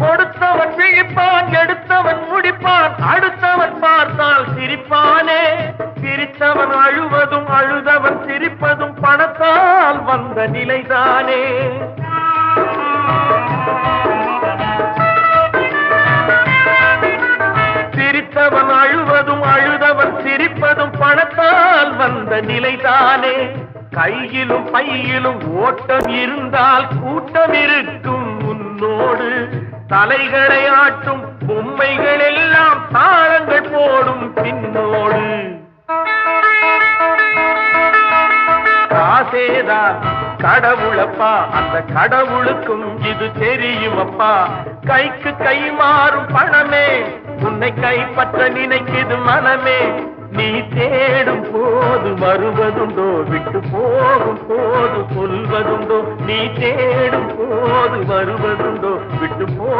கொடுத்தவன் விழிப்பான் எடுத்தவன் முடிப்பான். அடுத்தவன் பார்த்தால் சிரிப்பானே. சிரித்தவன் அழுவதும் அழுதவன் சிரிப்பதும் பணத்தால் வந்த நிலைதானே. சிரித்தவன் அழுவதும் அழுதவன் சிரிப்பதும் பணத்தால் வந்த நிலைதானே. கையிலும் பையிலும் ஓட்டம் இருந்தால் கூட்டம் இருக்கும். தலைகளை ஆட்டும் பொம்மைகள் எல்லாம் தாளங்கள் போடும் பின்னோடு. காசேதான் கடவுளப்பா அந்த கடவுளுக்கும் இது தெரியுமப்பா கைக்கு கை மாறும் பணமே உன்னை கைப்பற்ற நினைக்குது மனமே. நீ தேடும் போது வருவதுண்டோ விட்டு போகும் போது சொல்வதுண்டோ. நீ தேடும் போது வருவதுண்டோ விட்டு போ